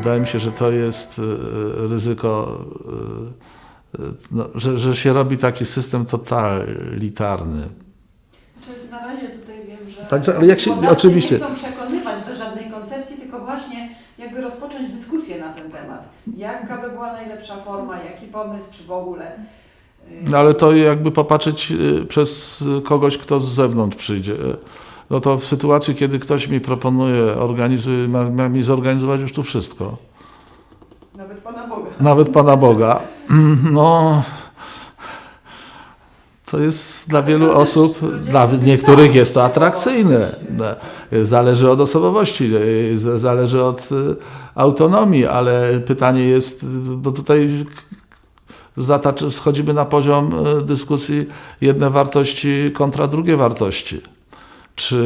wydaje mi się, że to jest y, ryzyko, y, y, no, że, że się robi taki system totalitarny. Czy na razie tutaj wiem, że Także, ale jak się- oczywiście. nie chcą przekonywać do żadnej koncepcji, tylko właśnie jakby rozpocząć dyskusję na ten temat. Jaka by była najlepsza forma, jaki pomysł, czy w ogóle. No, ale to jakby popatrzeć przez kogoś, kto z zewnątrz przyjdzie. No to w sytuacji, kiedy ktoś mi proponuje, organizuje, ma, ma mi zorganizować już tu wszystko, Nawet Pana Boga. nawet Pana Boga, no to jest dla wielu osób, dla niektórych jest to tak, atrakcyjne. Zależy od osobowości, zależy od y, autonomii, ale pytanie jest, bo tutaj schodzimy na poziom y, dyskusji jedne wartości kontra drugie wartości. Czy,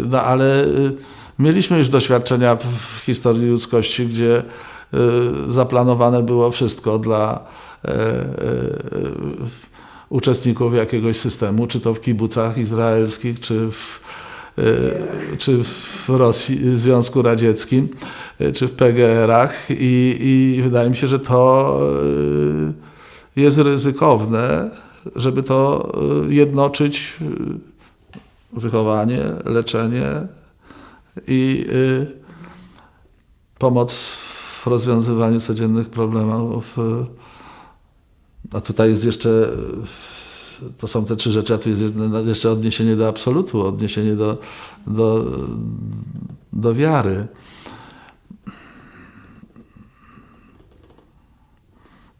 y, no ale y, mieliśmy już doświadczenia w, historii ludzkości, gdzie y, zaplanowane było wszystko dla e, e, uczestników jakiegoś systemu, czy to w kibucach izraelskich, czy w, e, czy w Rosji, Związku Radzieckim, czy w PGR-ach i, i wydaje mi się, że to jest ryzykowne, żeby to jednoczyć wychowanie, leczenie i y, pomoc w rozwiązywaniu codziennych problemów. A tutaj jest jeszcze, to są te trzy rzeczy, a tu jest jeszcze odniesienie do absolutu, odniesienie do, do, do wiary.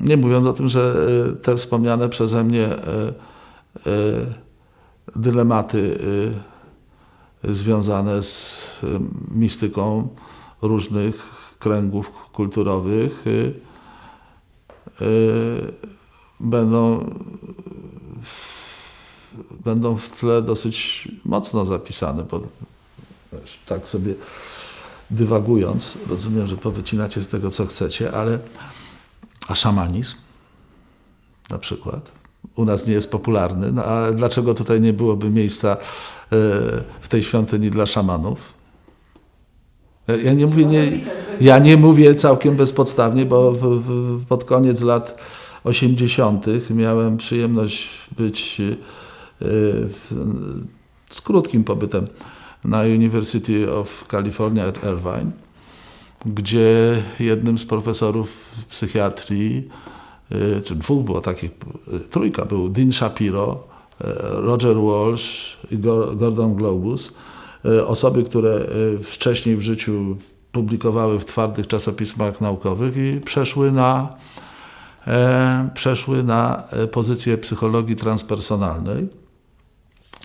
Nie mówiąc o tym, że y, te wspomniane przeze mnie y, dylematy y, związane z y, mistyką różnych kręgów kulturowych y, y, będą, będą w tle dosyć mocno zapisane, bo tak sobie dywagując, rozumiem, że powycinacie z tego, co chcecie, ale a szamanizm na przykład u nas nie jest popularny, no ale dlaczego tutaj nie byłoby miejsca e, w tej świątyni dla szamanów? Ja- nie mówię, nie, ja nie mówię całkiem bezpodstawnie, bo w, w, pod koniec lat 80. miałem przyjemność być e, w, z krótkim pobytem na University of California at Irvine, gdzie jednym z profesorów psychiatrii czy dwóch było takich, y, trójka był Dean Shapiro, y, Roger Walsh i Gor- Gordon Globus. Y, Osoby, które y, wcześniej w życiu publikowały w twardych czasopismach naukowych i przeszły na, e, przeszły na e, pozycję psychologii transpersonalnej.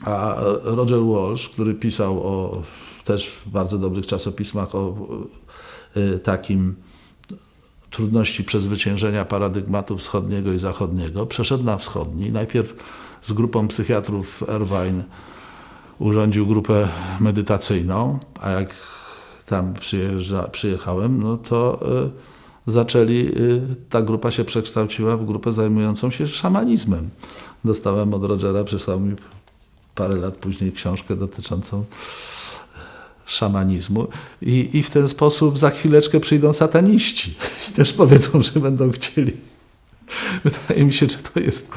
A Roger Walsh, który pisał o też w bardzo dobrych czasopismach o y, takim trudności przezwyciężenia paradygmatu wschodniego i zachodniego, przeszedł na wschodni. Najpierw z grupą psychiatrów w Irvine urządził grupę medytacyjną, a jak tam przyjeżdża, przyjechałem, no to y, zaczęli, y, ta grupa się przekształciła w grupę zajmującą się szamanizmem. Dostałem od Rogera, przysłał mi parę lat później książkę dotyczącą szamanizmu i, i w ten sposób za chwileczkę przyjdą sataniści i też powiedzą, że będą chcieli. Wydaje mi się, że to jest,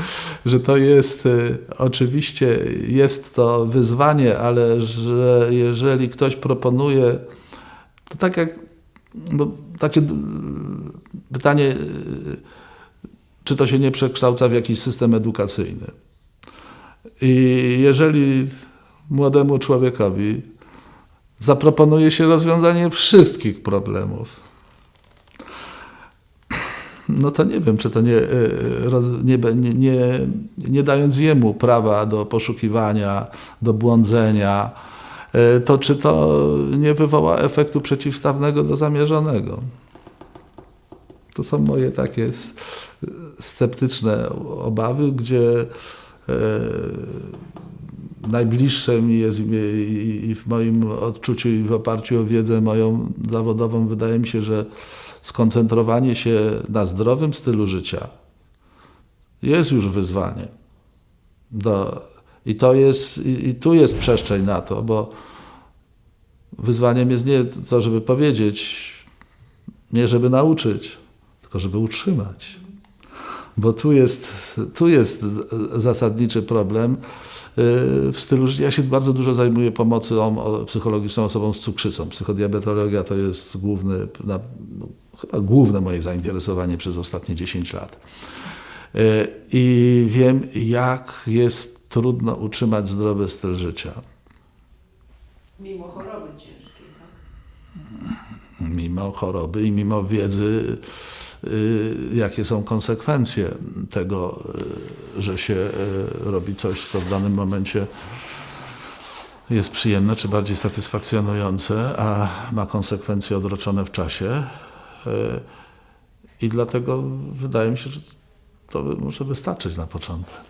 że to jest e, oczywiście jest to wyzwanie, ale że jeżeli ktoś proponuje, to tak jak bo takie d- pytanie, e, czy to się nie przekształca w jakiś system edukacyjny. I jeżeli młodemu człowiekowi zaproponuje się rozwiązanie wszystkich problemów. No to nie wiem, czy to nie, roz- nie, nie, nie, dając jemu prawa do poszukiwania, do błądzenia, e, to czy to nie wywoła efektu przeciwstawnego do zamierzonego. To są moje takie s- sceptyczne obawy, gdzie najbliższe mi jest i, w moim odczuciu i w oparciu o wiedzę moją zawodową wydaje mi się, że skoncentrowanie się na zdrowym stylu życia jest już wyzwanie. Do, I to jest, i, i tu jest przestrzeń na to, bo wyzwaniem jest nie to, żeby powiedzieć, Nie żeby nauczyć, tylko żeby utrzymać. Bo tu jest, tu jest zasadniczy problem yy, w stylu życia. Ja się bardzo dużo zajmuję pomocą psychologiczną osobom z cukrzycą. Psychodiabetologia to jest główny, chyba główne moje zainteresowanie przez ostatnie 10 lat. Yy, I wiem, jak jest trudno utrzymać zdrowy styl życia. Mimo choroby ciężkiej, tak? mimo choroby i mimo wiedzy, y, jakie są konsekwencje tego, y, że się y, robi coś, co w danym momencie jest przyjemne czy bardziej satysfakcjonujące, a ma konsekwencje odroczone w czasie. Y, I dlatego wydaje mi się, że to może wystarczyć na początek.